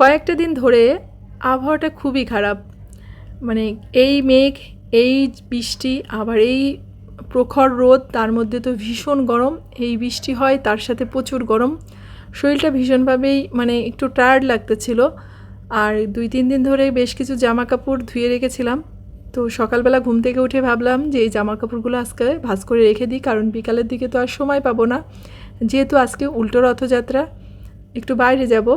কয়েকটা দিন ধরে আবহাওয়াটা খুবই খারাপ। মানে এই মেঘ, এই বৃষ্টি, আবার এই প্রখর রোদ, তার মধ্যে তো ভীষণ গরম। এই বৃষ্টি হয়, তার সাথে প্রচুর গরম। শরীরটা ভীষণভাবেই মানে একটু টায়ার্ড লাগতেছিল। আর দুই, তিন দিন ধরে বেশ কিছু জামা কাপড় ধুয়ে রেখেছিলাম। তো সকালবেলা ঘুম থেকে উঠে ভাবলাম যে এই জামা কাপড়গুলো আজকে ভাঁজ করে রেখে দিই, কারণ বিকালের দিকে তো আর সময় পাবো না। যেহেতু আজকে উল্টো রথযাত্রা, একটু বাইরে যাব।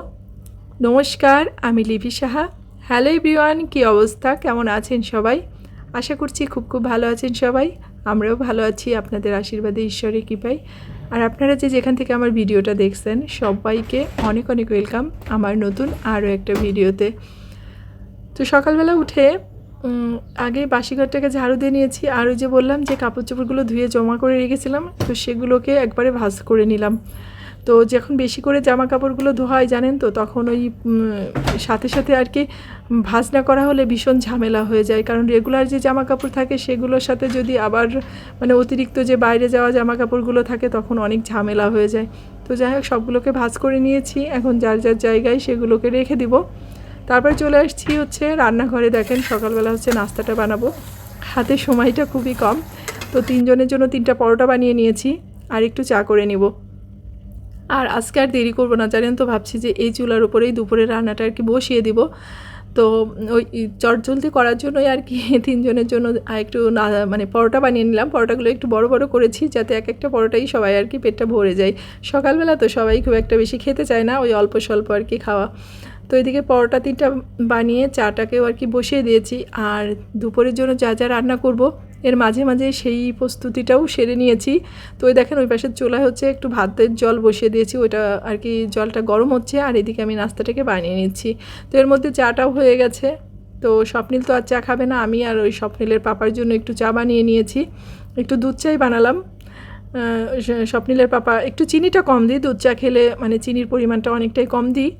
নমস্কার, আমি লিপি সাহা। হ্যালো এভরিওয়ান, কী অবস্থা? কেমন আছেন সবাই? আশা করছি খুব খুব ভালো আছেন সবাই। আমরাও ভালো আছি, আপনাদের আশীর্বাদে, ঈশ্বরের কৃপায়। আর আপনারা যে যেখান থেকে আমার ভিডিওটা দেখছেন, সবাইকে অনেক অনেক ওয়েলকাম আমার নতুন আরও একটা ভিডিওতে। তো সকালবেলা উঠে আগে বাসি ঘরটাকে ঝাড়ু দিয়ে নিয়েছি। আর ওই যে বললাম যে কাপড় চোপড়গুলো ধুয়ে জমা করে রেখেছিলাম, তো সেগুলোকে একবারে ভাঁজ করে নিলাম। তো যখন বেশি করে জামা কাপড়গুলো ধোয়া হয়, জানেন তো, তখন ওই সাথে সাথে আর কি ভাঁজ না করা হলে ভীষণ ঝামেলা হয়ে যায়। কারণ রেগুলার যে জামা কাপড় থাকে, সেগুলোর সাথে যদি আবার মানে অতিরিক্ত যে বাইরে যাওয়া জামা কাপড়গুলো থাকে, তখন অনেক ঝামেলা হয়ে যায়। তো যাই হোক, সবগুলোকে ভাজ করে নিয়েছি। এখন যার যার জায়গায় সেগুলোকে রেখে দিব। তারপরে চলে আসছি হচ্ছে রান্নাঘরে। দেখেন, সকালবেলা হচ্ছে নাস্তাটা বানাবো। হাতে সময়টা খুবই কম। তো তিনজনের জন্য তিনটা পরোটা বানিয়ে নিয়েছি। আর একটু চা করে নিব। আর আজকে আর দেরি করব না। জানেন তো, ভাবছি যে এই চুলার উপরেই দুপুরে রান্নাটা আর কি বসিয়ে দিব। তো ওই চটজলদি করার জন্যই আর কি তিনজনের জন্য একটু না মানে পরোটা বানিয়ে নিলাম। পরোটাগুলো একটু বড় বড় করেছি যাতে এক একটা পরোটাই সবাই আর কি পেটটা ভরে যায়। সকালবেলা তো সবাই খুব একটা বেশি খেতে চায় না, ওই অল্প স্বল্প আর কি খাওয়া। তো এদিকে পরোটা তিনটা বানিয়ে চাটাকেও আর কি বসিয়ে দিয়েছি। আর দুপুরের জন্য যা যা রান্না করব এর মাঝে মাঝে সেই প্রস্তুতিটাও সেরে নিয়েছি। তো ওই দেখেন ওই পাশের চুলায় হচ্ছে একটু ভাতের জল বসিয়ে দিয়েছি, ওইটা আর কি জলটা গরম হচ্ছে আর এদিকে আমি নাস্তাটাকে বানিয়ে নিচ্ছি। তো এর মধ্যে চাটাও হয়ে গেছে। তো স্বপ্নিল তো আর চা খাবে না, আমি আর ওই স্বপ্নিলের পাপার জন্য একটু চা বানিয়ে নিয়েছি। একটু দুধ চাই বানালাম। স্বপ্নিলের পাপা একটু চিনিটা কম দিই, দুধ চা খেলে মানে চিনির পরিমাণটা অনেকটাই কম দিই।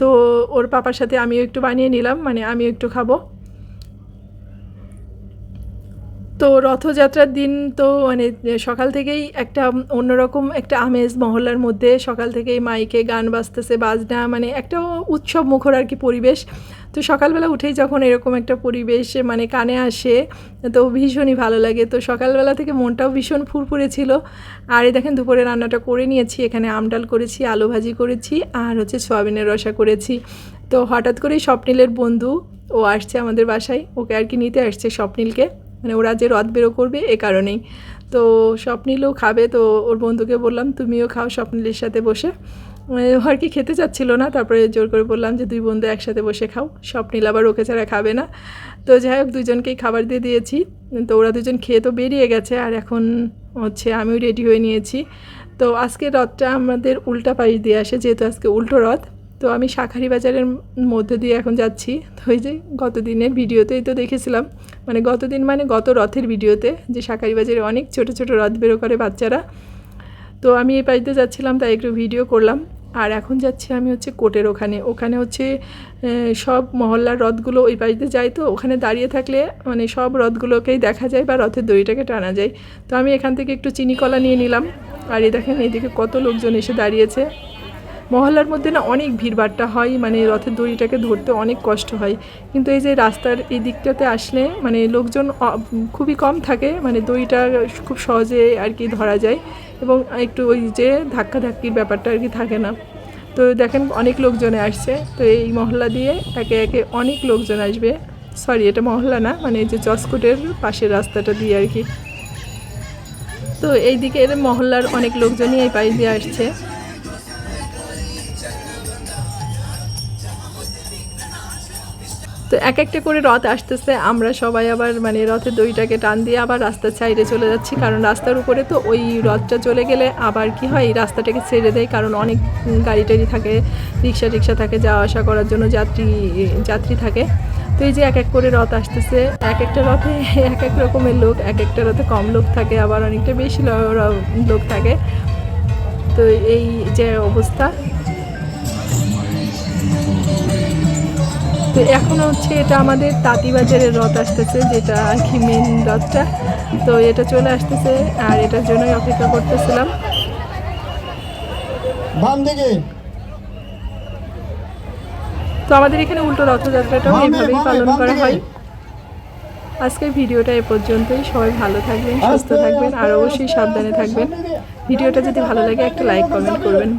তো ওর পাপার সাথে আমিও একটু বানিয়ে নিলাম মানে আমিও একটু খাব। তো রথযাত্রার দিন তো মানে সকাল থেকেই একটা অন্যরকম একটা আমেজ মহল্লার মধ্যে। সকাল থেকেই মাইকে গান বাজতেছে, বাজনা মানে একটা উৎসব মুখর আর কি পরিবেশ। তো সকালবেলা উঠেই যখন এরকম একটা পরিবেশ মানে কানে আসে, তো ভীষণই ভালো লাগে। তো সকালবেলা থেকে মনটাও ভীষণ ফুরফুরে ছিল। আর এই দেখেন দুপুরে রান্নাটা করে নিয়েছি, এখানে আমডাল করেছি, আলু ভাজি করেছি, আর হচ্ছে সয়াবিনের রসা করেছি। তো হঠাৎ করেই স্বপ্নিলের বন্ধু, ও আসছে আমাদের বাসায়, ওকে আর কি নিতে আসছে স্বপ্নিলকে। মানে ওরা যে রথ বেরো করবে এ কারণেই। তো স্বপ্নিলও খাবে, তো ওর বন্ধুকে বললাম, তুমিও খাও স্বপ্নিলের সাথে বসে। মানে আর কি খেতে চাচ্ছিল না, তারপরে জোর করে বললাম যে, দুই বন্ধু একসাথে বসে খাও, স্বপ্নিল আবার ওকে ছাড়া খাবে না। তো যাই হোক, দুজনকেই খাবার দিয়ে দিয়েছি। তো ওরা দুজন খেয়ে তো বেরিয়ে গেছে, আর এখন হচ্ছে আমিও রেডি হয়ে নিয়েছি। তো আজকে রথটা আমাদের উল্টা পাশ দিয়ে আসে, যেহেতু আজকে উল্টো রথ। তো আমি শাঁখারি বাজারের মধ্যে দিয়ে এখন যাচ্ছি। তো ওই যে গত দিনের ভিডিওতেই তো দেখেছিলাম মানে গত দিন মানে গত রথের ভিডিওতে যে শাঁখারি বাজারে অনেক ছোট ছোট রথ বেরো করে বাচ্চারা। তো আমি এই পাশে যাচ্ছিলাম, তাই একটু ভিডিও করলাম। আর এখন যাচ্ছি আমি হচ্ছে কোর্টের ওখানে। ওখানে হচ্ছে সব মহল্লার রথগুলো ওই পাশে যায় তো ওখানে দাঁড়িয়ে থাকলে মানে সব রথগুলোকেই দেখা যায় বা রথের দড়িটাকে টানা যায়। তো আমি এখান থেকে একটু চিনি কলা নিয়ে নিলাম। আর এই দেখেন, এইদিকে কত লোকজন এসে দাঁড়িয়েছে। মহল্লার মধ্যে না অনেক ভিড়ভাট্টা হয় মানে রথের দড়িটাকে ধরতে অনেক কষ্ট হয়। কিন্তু এই যে রাস্তার এই দিকটাতে আসলে মানে লোকজন খুবই কম থাকে মানে দড়িটা খুব সহজে আর কি ধরা যায় এবং একটু ওই যে ধাক্কা ধাক্কির ব্যাপারটা আর কি থাকে না। তো দেখেন অনেক লোকজনে আসছে, তো এই মহল্লা দিয়ে একে একে অনেক লোকজন আসবে। সরি, এটা মহল্লা না মানে এই যে জসকোটের পাশের রাস্তাটা দিয়ে আর কি। তো এই দিকের মহল্লার অনেক লোকজনই এই পাশ দিয়ে আসছে। তো এক একটা করে রথ আসতেছে, আমরা সবাই আবার মানে রথের দড়িটাকে টান দিয়ে আবার রাস্তার সাইডে চলে যাচ্ছি। কারণ রাস্তার উপরে তো ওই রথটা চলে গেলে আবার কি হয় রাস্তাটাকে ছেড়ে দেয়। কারণ অনেক গাড়ি টাড়ি থাকে, রিক্সা টিক্সা থাকে, যাওয়া আসা করার জন্য যাত্রী যাত্রী থাকে। তো এই যে এক এক করে রথ আসতেছে, এক একটা রথে এক এক রকমের লোক, এক একটা রথে কম লোক থাকে, আবার অনেকটা বেশি লোক থাকে। তো এই যে অবস্থা। তো এখন হচ্ছে এটা আমাদের তাঁতিবাজারের রথ আসতেছে যেটা আর কি মেন রথটা। তো এটা চলে আসতেছে আর এটার জন্যই অপেক্ষা করতেছিলাম। তো আমাদের এখানে উল্টো রথযাত্রাটাও এইভাবেই পালন করা হয়। আজকের ভিডিওটা এ পর্যন্তই। সবাই ভালো থাকবেন সুস্থ থাকবেন আর অবশ্যই সাবধানে থাকবেন। ভিডিওটা যদি ভালো লাগে একটা লাইক কমেন্ট করবেন।